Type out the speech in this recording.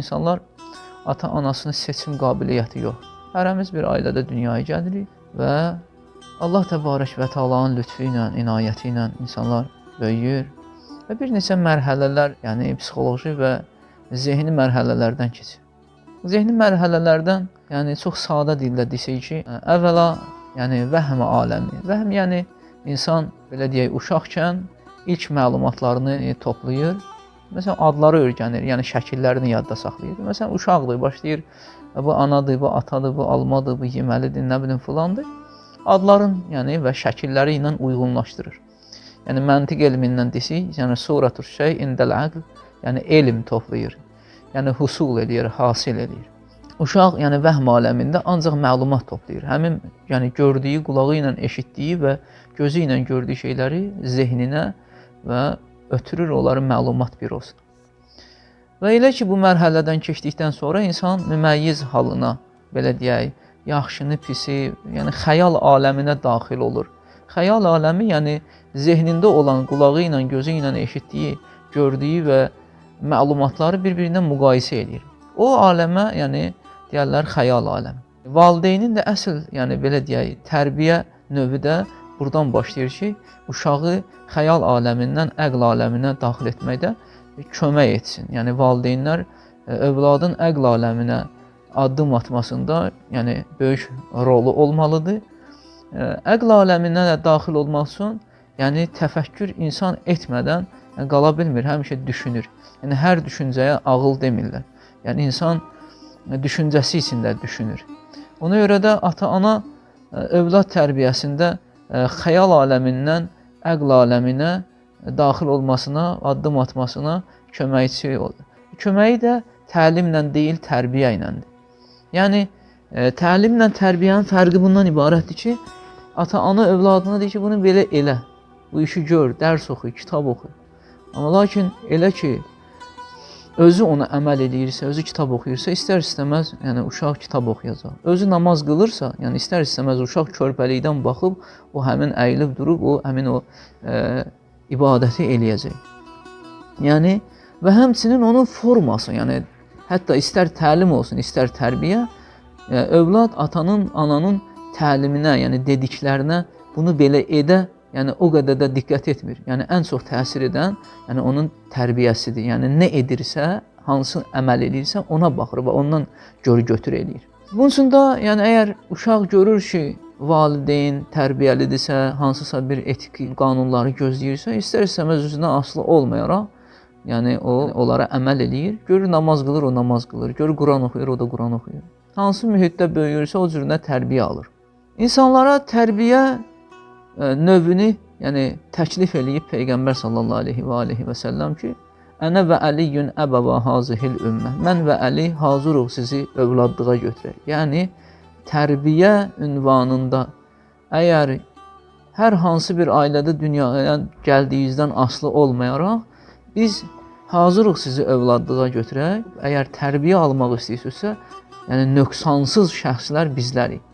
insanlar ata-anasının seçim qabiliyyəti yox. Hərəmiz bir ailədə dünyaya gəlirik və Allah təbarək və Taala'nın lütfü ilə, inayəti ilə insanlar böyüyür və bir neçə mərhələlər, yəni psixoloji və zehni mərhələlərdən keçir. Zehni mərhələlərdən, yəni çox sadə dillə desək ki, əvvəla, yəni vəhm aləmi. Vəhm yəni insan belə deyək, uşaqkən ilk məlumatlarını toplayır. Məsələn, adları öyrənir, yəni şəkillərini yadda saxlayır. Məsələn, uşaqdır, başlayır, bu anadır, bu atadır, bu almadır, bu yeməlidir, nə bilim filandır. Adların, yəni və şəkilləri ilə uyğunlaşdırır. Yəni məntiq elmindən desək, yəni suratur şey indəl aql, yəni elm toplayır. Yəni husul eləyir, hasil eləyir. Uşaq, yəni vəhm aləmində ancaq məlumat toplayır. Həmin, yəni gördüyü, qulağı ilə eşitdiyi və gözü ilə gördüyü şeyləri zehninə və ötürür onları məlumat bürosuna. Və elə ki, bu mərhələdən keçdikdən sonra insan müməyyiz halına, belə deyək, yaxşını, pisi, yəni xəyal aləminə daxil olur. Xəyal aləmi, yəni zehnində olan, qulağı ilə, gözü ilə eşitdiyi, gördüyü və məlumatları bir-birinə müqayisə edir. O aləmə, yəni deyirlər xəyal aləmi. Valideynin də əsl, yəni belə deyək, tərbiyə növü də buradan başlayır ki, uşağı xəyal aləmindən əql aləminə daxil etməkdə kömək etsin. Yəni valideynlər e, övladın əql aləminə addım atmasında, yəni böyük rolu olmalıdır. E, Əql aləminə də daxil olmaq üçün, yəni təfəkkür insan etmədən yəni, qala bilmir, həmişə düşünür. Yəni hər düşüncəyə ağıl demirlər. Yəni insan e, düşüncəsi içində düşünür. Ona görə də ata-ana övlad tərbiyəsində xəyal aləmindən əql aləminə daxil olmasına, addım atmasına köməkçi olur. Köməyi də təlimlə deyil, tərbiyə iləndir. Yəni e, təlimlə tərbiyənin fərqi bundan ibarətdir ki, ata-ana övladına deyir ki, bunu belə elə. Bu işi gör, dərs oxu, kitab oxu. Amma lakin elə ki, özü ona əməl edirsə, özü kitab oxuyursa, istər-istəməz, yəni uşaq kitab oxuyacaq. Özü namaz qılırsa, yəni istər-istəməz uşaq körpəlikdən baxıb o həmin əyilib durub o həmin o e, ibadəti eləyəcək. Yəni və həmçinin onun forması, yəni hətta istər təlim olsun, istər tərbiyə, e, övlad atanın, ananın təliminə, yəni dediklərinə bunu belə edə yəni o qədər də diqqət etmir. Yəni ən çox təsir edən, yəni onun tərbiyəsidir. Yəni nə edirsə, hansı əməl edirsə, ona baxır və ondan gör götür eləyir. Bunun üçün də yəni əgər uşaq görür ki, valideyn tərbiyəlidirsə, hansısa bir etik qanunları gözləyirsə, istər-istəməz özünə asılı olmayaraq, yəni o onlara əməl eləyir. Görür namaz qılır, o namaz qılır. Görür Quran oxuyur, o da Quran oxuyur. Hansı mühitdə böyüyürsə, o cürünə tərbiyə alır. İnsanlara tərbiyə növünü, yəni təklif eləyib Peyğəmbər sallallahu əleyhi və alihi və səlləm ki, Ənə və Əliyün əbəva hazihil ümmə. Mən və Əli hazırıq sizi övladlığa götürək. Yəni tərbiyə ünvanında əgər hər hansı bir ailədə dünyaya gəldiyinizdən asılı olmayaraq biz hazırıq sizi övladlığa götürək. Əgər tərbiyə almaq istəyirsinizsə, yəni nöqsansız şəxslər bizlərik.